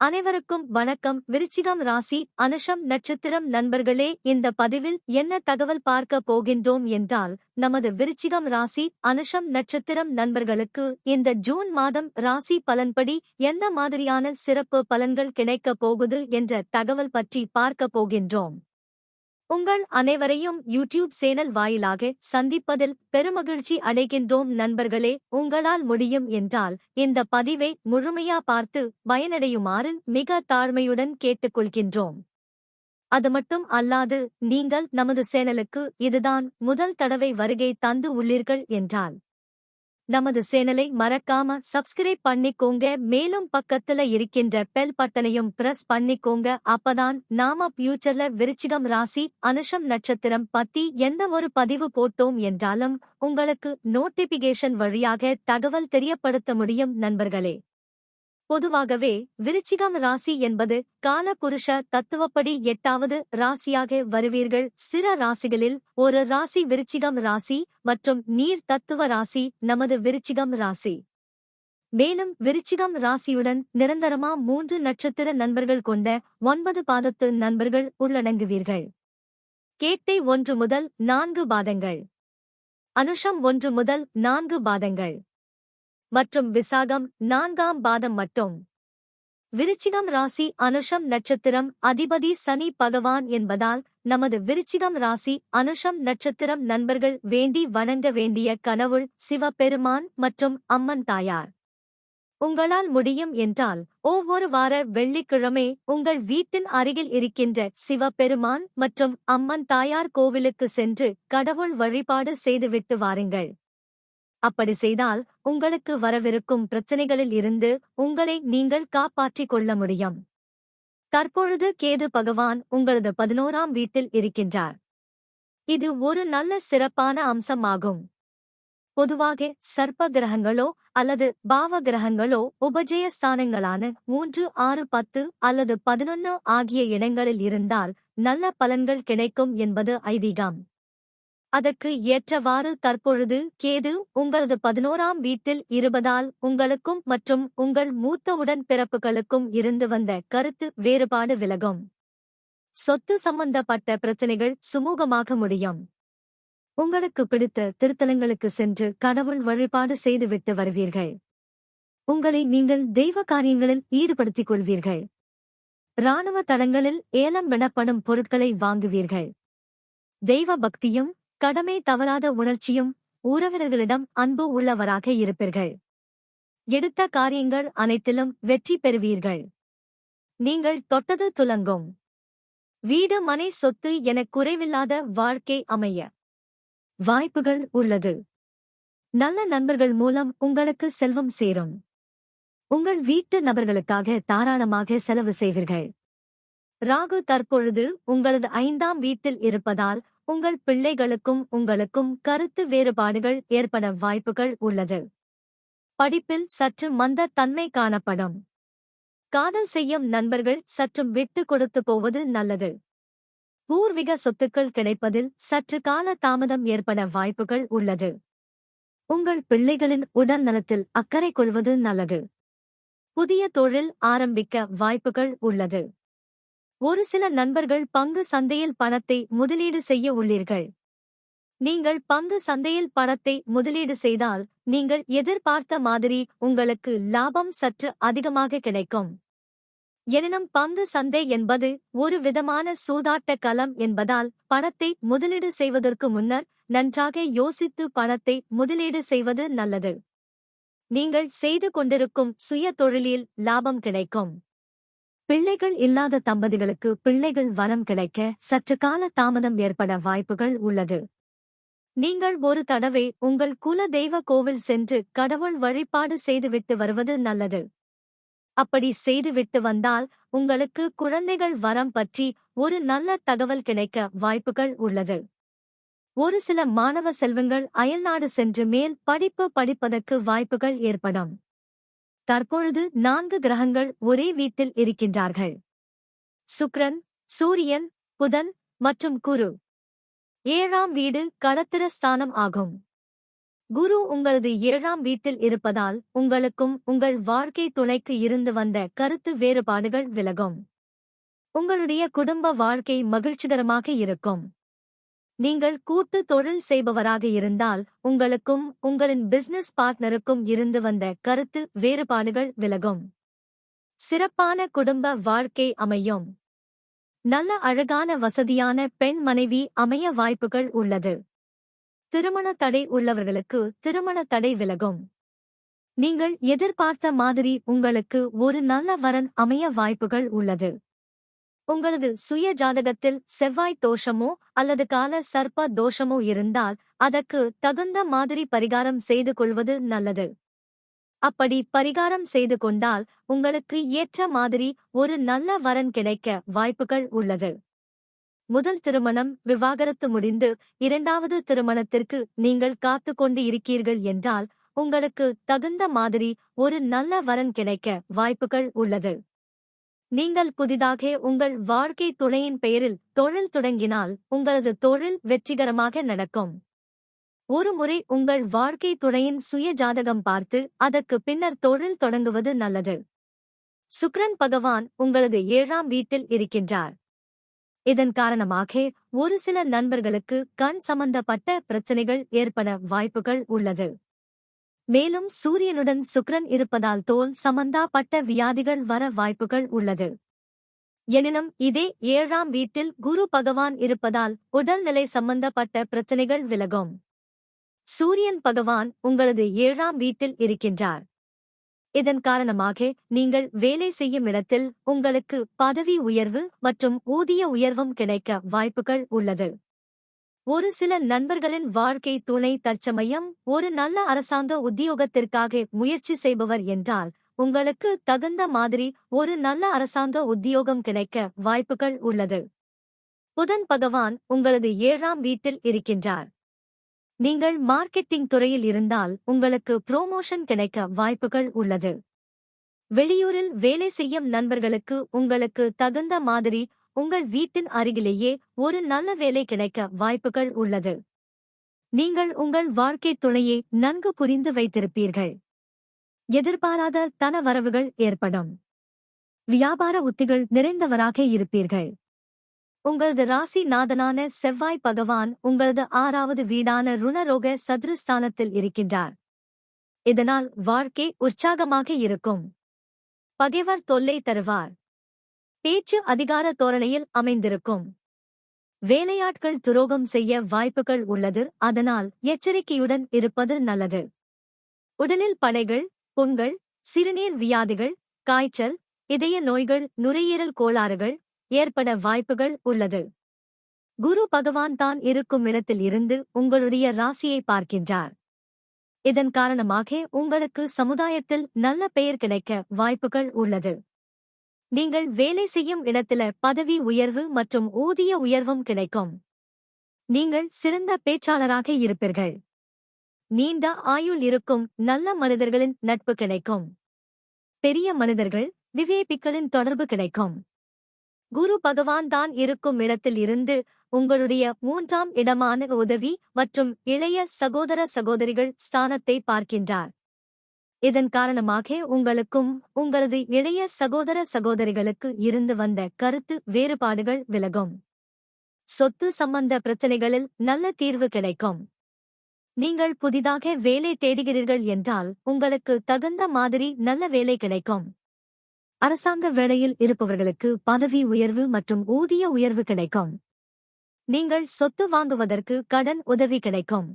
அனைவருக்கும் வணக்கம். விருச்சிகம் ராசி அனுஷம் நட்சத்திரம் நண்பர்களே இந்த பதிவில் என்ன தகவல் பார்க்க போகின்றோம் என்றால் நமது விருச்சிகம் ராசி அனுஷம் நட்சத்திரம் நண்பர்களுக்கு இந்த ஜூன் மாதம் ராசி பலன்படி எந்த மாதிரியான சிறப்பு பலன்கள் கிடைக்கப் போகுது என்ற தகவல் பற்றி பார்க்க போகின்றோம். உங்கள் அனைவரையும் யூடியூப் சேனல் வாயிலாக சந்திப்பதில் பெருமகிழ்ச்சி அடைகின்றோம் நண்பர்களே. உங்களால் முடியும் என்றால் இந்த பதிவை முழுமையா பார்த்து பயனடையுமாறு மிக தாழ்மையுடன் கேட்டுக்கொள்கின்றோம். அது மட்டும் அல்லாது நீங்கள் நமது சேனலுக்கு இதுதான் முதல் தடவை வருகை தந்து உள்ளீர்கள் என்றால் நமது சேனலை மறக்காம சப்ஸ்கிரைப் பண்ணிக்கோங்க. மேலும் பக்கத்துல இருக்கின்ற பெல் பட்டனையும் பிரஸ் பண்ணிக்கோங்க. அப்பதான் நாம ஃபியூச்சர்ல விருச்சிகம் ராசி அனுஷம் நட்சத்திரம் பத்தி எந்த ஒரு பதிவு போட்டோம் என்றாலும் உங்களுக்கு நோட்டிபிகேஷன் வழியாக தகவல் தெரியப்படுத்த முடியும் நண்பர்களே. பொதுவாகவே விருச்சிகம் ராசி என்பது காலபுருஷ தத்துவப்படி எட்டாவது ராசியாக வருவீர்கள். சிற ராசிகளில் ஒரு ராசி விருச்சிகம் ராசி மற்றும் நீர் தத்துவ ராசி நமது விருச்சிகம் ராசி. மேலும் விருச்சிகம் ராசியுடன் நிரந்தரமா மூன்று நட்சத்திர நண்பர்கள் கொண்ட ஒன்பது பாதத்து நண்பர்கள் உள்ளடங்குவீர்கள். கேட்டை ஒன்று முதல் நான்கு பாதங்கள். அனுஷம் ஒன்று முதல் நான்கு பாதங்கள். மற்றும் விசாகம் நான்காம் பாதம் மட்டும். விருச்சிகம் ராசி அனுஷம் நட்சத்திரம் அதிபதி சனி பகவான் என்பதால் நமது விருச்சிகம் ராசி அனுஷம் நட்சத்திரம் நண்பர்கள் வேண்டி வணங்க வேண்டிய கனவுள் சிவபெருமான் மற்றும் அம்மன் தாயார். உங்களால் முடியும் என்றால் ஒவ்வொரு வார வெள்ளிக்கிழமை உங்கள் வீட்டின் அருகில் இருக்கின்ற சிவபெருமான் மற்றும் அம்மன் தாயார் கோவிலுக்கு சென்று கடவுள் வழிபாடு செய்துவிட்டு வாருங்கள். அப்படி செய்தால் உங்களுக்கு வரவிருக்கும் பிரச்சனைகளில் இருந்து உங்களை நீங்கள் காப்பாற்றிக் கொள்ள முடியும். தற்பொழுது கேது பகவான் உங்களது பதினோராம் வீட்டில் இருக்கின்றார். இது ஒரு நல்ல சிறப்பான அம்சமாகும். பொதுவாக சர்ப்ப கிரகங்களோ அல்லது பாவ கிரகங்களோ உபஜயஸ்தானங்களான மூன்று ஆறு பத்து அல்லது பதினொன்னு ஆகிய இடங்களில் இருந்தால் நல்ல பலன்கள் கிடைக்கும் என்பது ஐதீகம். அதற்கு ஏற்றவாறு தற்பொழுது கேது உங்களது பதினோராம் வீட்டில் இருப்பதால் உங்களுக்கும் மற்றும் உங்கள் மூத்த உடன்பிறப்புகளுக்கும் இருந்து வந்த கருத்து வேறுபாடு விலகும். சொத்து சம்பந்தப்பட்ட பிரச்சனைகள் சுமூகமாக முடியும். உங்களுக்கு பிடித்த திருத்தலங்களுக்கு சென்று கடவுள் வழிபாடு செய்துவிட்டு வருவீர்கள். உங்களை நீங்கள் தெய்வ காரியங்களில் ஈடுபடுத்திக் கொள்வீர்கள். இராணுவ தளங்களில் ஏலம் விடப்படும் பொருட்களை வாங்குவீர்கள். தெய்வ பக்தியும் கடமை தவறாத உணர்ச்சியும் உறவினர்களிடம் அன்பு உள்ளவராக இருப்பீர்கள். எடுத்த காரியங்கள் அனைத்திலும் வெற்றி பெறுவீர்கள். நீங்கள் தொட்டது துலங்கும். வீடு மனை சொத்து என குறைவில்லாத வாழ்க்கை அமைய வாய்ப்புகள் உள்ளது. நல்ல நண்பர்கள் மூலம் உங்களுக்கு செல்வம் சேரும். உங்கள் வீட்டு நபர்களுக்காக தாராளமாக செலவு செய்வீர்கள். ராகு தற்பொழுது உங்களது ஐந்தாம் வீட்டில் இருப்பதால் உங்கள் பிள்ளைகளுக்கும் உங்களுக்கும் கருத்து வேறுபாடுகள் ஏற்பட வாய்ப்புகள் உள்ளது. படிப்பில் சற்று மந்த தன்மை காணப்படும். காதல் செய்யும் நண்பர்கள் சற்றும் விட்டு கொடுத்து போவது நல்லது. பூர்வீக சொத்துக்கள் கிடைப்பதில் சற்று கால தாமதம் ஏற்பட வாய்ப்புகள் உள்ளது. உங்கள் பிள்ளைகளின் உடல் நலத்தில் அக்கறை கொள்வது நல்லது. புதிய தொழில் ஆரம்பிக்க வாய்ப்புகள் உள்ளது. ஒரு சில நண்பர்கள் பங்கு சந்தையில் பணத்தை முதலீடு செய்ய உள்ளீர்கள். நீங்கள் பங்கு சந்தையில் பணத்தை முதலீடு செய்தால் நீங்கள் எதிர்பார்த்த மாதிரி உங்களுக்கு லாபம் சற்று அதிகமாக கிடைக்கும். எனினும் பங்கு சந்தை என்பது ஒரு விதமான சூதாட்ட களம் என்பதால் பணத்தை முதலீடு செய்வதற்கு முன்னர் நன்றாக யோசித்து பணத்தை முதலீடு செய்வது நல்லது. நீங்கள் செய்து கொண்டிருக்கும் சுய தொழிலில் லாபம் கிடைக்கும். பிள்ளைகள் இல்லாத தம்பதிகளுக்கு பிள்ளைகள் வரம் கிடைக்க சற்று கால தாமதம் ஏற்பட வாய்ப்புகள் உள்ளது. நீங்கள் ஒரு தடவை உங்கள் குல தெய்வ கோவில் சென்று கடவுள் வழிபாடு செய்துவிட்டு வருவது நல்லது. அப்படி செய்துவிட்டு வந்தால் உங்களுக்கு குழந்தைகள் வரம் பற்றி ஒரு நல்ல தகவல் கிடைக்க வாய்ப்புகள் உள்ளது. ஒரு சில மாணவ செல்வங்கள் அயல்நாடு சென்று மேல் படிப்பு படிப்பதற்கு வாய்ப்புகள் ஏற்படும். தற்பொழுது நான்கு கிரகங்கள் ஒரே வீட்டில் இருக்கின்றார்கள். சுக்ரன் சூரியன் புதன் மற்றும் குரு. ஏழாம் வீடு கடத்திர ஸ்தானம் ஆகும். குரு உங்களது ஏழாம் வீட்டில் இருப்பதால் உங்களுக்கும் உங்கள் வாழ்க்கை துணைக்கு இருந்து வந்த கருத்து வேறுபாடுகள் விலகும். உங்களுடைய குடும்ப வாழ்க்கை மகிழ்ச்சிகரமாக இருக்கும். நீங்கள் கூட்டு தொழில் செய்பவராக இருந்தால் உங்களுக்கும் உங்களின் பிசினஸ் பார்ட்னருக்கும் இருந்து வந்த கருத்து வேறுபாடுகள் விலகும். சிறப்பான குடும்ப வாழ்க்கை அமையும். நல்ல அழகான வசதியான பெண் மனைவி அமைய வாய்ப்புகள் உள்ளது. திருமண தடை உள்ளவர்களுக்கு திருமண தடை விலகும். நீங்கள் எதிர்பார்த்த மாதிரி உங்களுக்கு ஒரு நல்ல வரன் அமைய வாய்ப்புகள் உள்ளது. உங்களது சுய ஜாதகத்தில் செவ்வாய் தோஷமோ அல்லது கால சர்ப்ப தோஷமோ இருந்தால் அதற்கு தகுந்த மாதிரி பரிகாரம் செய்து கொள்வது நல்லது. அப்படி பரிகாரம் செய்து கொண்டால் உங்களுக்கு ஏற்ற மாதிரி ஒரு நல்ல வரன் கிடைக்க வாய்ப்புகள் உள்ளது. முதல் திருமணம் விவாகரத்து முடிந்து இரண்டாவது திருமணத்திற்கு நீங்கள் காத்து கொண்டு இருக்கீர்கள் என்றால் உங்களுக்கு தகுந்த மாதிரி ஒரு நல்ல வரன் கிடைக்க வாய்ப்புகள் உள்ளது. நீங்கள் புதிதாக உங்கள் வாழ்க்கை துணையின் பெயரில் தொழில் தொடங்கினால் உங்களது தொழில் வெற்றிகரமாக நடக்கும். ஒருமுறை உங்கள் வாழ்க்கை துணையின் சுய ஜாதகம் பார்த்து அதற்கு பின்னர் தொழில் தொடங்குவது நல்லது. சுக்ரன் பகவான் உங்களது ஏழாம் வீட்டில் இருக்கின்றார். இதன் காரணமாக ஒரு சில நண்பர்களுக்கு கண் சம்பந்தப்பட்ட பிரச்சனைகள் ஏற்பட வாய்ப்புகள் உள்ளது. மேலும் சூரியனுடன் சுக்ரன் இருப்பதால் தோல் சம்பந்தாப்பட்ட வியாதிகள் வர வாய்ப்புகள் உள்ளது. எனினும் இதே ஏழாம் வீட்டில் குரு பகவான் இருப்பதால் உடல்நிலை சம்பந்தப்பட்ட பிரச்சனைகள் விலகும். சூரியன் பகவான் உங்களது ஏழாம் வீட்டில் இருக்கின்றார். இதன் காரணமாக நீங்கள் வேலை செய்யும் இடத்தில் உங்களுக்கு பதவி உயர்வு மற்றும் ஊதிய உயர்வும் கிடைக்க வாய்ப்புகள் உள்ளது. ஒரு சில நண்பர்களின் வாழ்க்கை துணை தற்சமயம் ஒரு நல்ல அரசாங்க உத்தியோகத்திற்காக முயற்சி செய்பவர் என்றால் உங்களுக்கு தகுந்த மாதிரி ஒரு நல்ல அரசாங்க உத்தியோகம் கிடைக்க வாய்ப்புகள் உள்ளது. புதன் பகவான் உங்களது ஏழாம் வீட்டில் இருக்கின்றார். நீங்கள் மார்க்கெட்டிங் துறையில் இருந்தால் உங்களுக்கு புரோமோஷன் கிடைக்க வாய்ப்புகள் உள்ளது. வெளியூரில் வேலை செய்யும் நண்பர்களுக்கு உங்களுக்கு தகுந்த மாதிரி உங்கள் வீட்டின் அருகிலேயே ஒரு நல்ல வேலை கிடைக்க வாய்ப்புகள் உள்ளது. நீங்கள் உங்கள் வாழ்க்கை துணையை நன்கு புரிந்து வைத்திருப்பீர்கள். எதிர்பாராத தன வரவுகள் ஏற்படும். வியாபார உத்திகள் நிறைந்தவராக இருப்பீர்கள். உங்களது ராசி நாதனான செவ்வாய் பகவான் உங்களது ஆறாவது வீடான ருணரோக சதுரஸ்தானத்தில் இருக்கின்றார். இதனால் வாழ்க்கை உற்சாகமாக இருக்கும். பகைவர் தொல்லை தருவார். பேச்சு அதிகார தோரணையில் அமைந்திருக்கும். வேலையாட்கள் துரோகம் செய்ய வாய்ப்புகள் உள்ளது அதனால் எச்சரிக்கையுடன் இருப்பது நல்லது. உடலில் படைகள் புண்கள் சிறுநீர் வியாதிகள் காய்ச்சல் இதய நோய்கள் நுரையீரல் கோளாறுகள் ஏற்பட வாய்ப்புகள் உள்ளது. குரு பகவான் தான் இருக்கும் இடத்தில் இருந்து உங்களுடைய ராசியை பார்க்கின்றார். இதன் காரணமாக உங்களுக்கு சமுதாயத்தில் நல்ல பெயர் கிடைக்க வாய்ப்புகள் உள்ளது. நீங்கள் வேலை செய்யும் இடத்தில பதவி உயர்வு மற்றும் ஊதிய உயர்வும் கிடைக்கும். நீங்கள் சிறந்த பேச்சாளராக இருப்பீர்கள். நீண்ட ஆயுள் இருக்கும் நல்ல மனிதர்களின் நட்பு கிடைக்கும். பெரிய மனிதர்கள் விவேபிக்களின் தொடர்பு கிடைக்கும். குரு பகவான் தான் இருக்கும் இடத்தில் இருந்து உங்களுடைய மூன்றாம் இடமான உதவி மற்றும் இளைய சகோதர சகோதரிகள் ஸ்தானத்தை பார்க்கின்றார். இதன் காரணமாக உங்களுக்கும் உங்களது இளைய சகோதர சகோதரிகளுக்கு இருந்து வந்த கருத்து வேறுபாடுகள் விலகும். சொத்து சம்பந்த பிரச்சனைகளில் நல்ல தீர்வு கிடைக்கும். நீங்கள் புதிதாக வேலை தேடுகிறீர்கள் என்றால் உங்களுக்கு தகுந்த மாதிரி நல்ல வேலை கிடைக்கும். அரசாங்க வேலையில் இருப்பவர்களுக்கு பதவி உயர்வு மற்றும் ஊதிய உயர்வு கிடைக்கும். நீங்கள் சொத்து வாங்குவதற்கு கடன் உதவி கிடைக்கும்.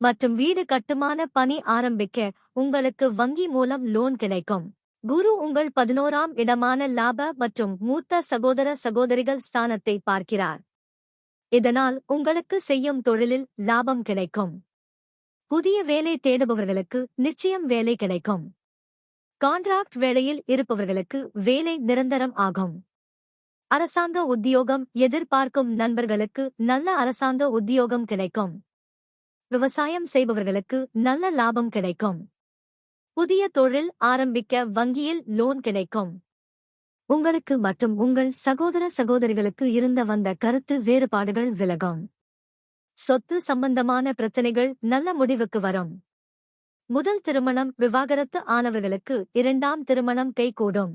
மற்றும் வீடு கட்டுமான பணி ஆரம்பிக்க உங்களுக்கு வங்கி மூலம் லோன் கிடைக்கும். குரு உங்கள் பதினோராம் இடமான லாப மற்றும் மூத்த சகோதர சகோதரிகள் ஸ்தானத்தை பார்க்கிறார். இதனால் உங்களுக்கு செய்யும் தொழிலில் லாபம் கிடைக்கும். புதிய வேலை தேடுபவர்களுக்கு நிச்சயம் வேலை கிடைக்கும். கான்ட்ராக்ட் வேலையில் இருப்பவர்களுக்கு வேலை நிரந்தரம் ஆகும். அரசாங்க உத்தியோகம் எதிர்பார்க்கும் நண்பர்களுக்கு நல்ல அரசாங்க உத்தியோகம் கிடைக்கும். விவசாயம் செய்பவர்களுக்கு நல்ல லாபம் கிடைக்கும். புதிய தொழில் ஆரம்பிக்க வங்கியில் லோன் கிடைக்கும். உங்களுக்கு மற்றும் உங்கள் சகோதர சகோதரிகளுக்கு இருந்த வந்த கருத்து வேறுபாடுகள் விலகும். சொத்து சம்பந்தமான பிரச்சனைகள் நல்ல முடிவுக்கு வரும். முதல் திருமணம் விவாகரத்து ஆனவர்களுக்கு இரண்டாம் திருமணம் கைகூடும்.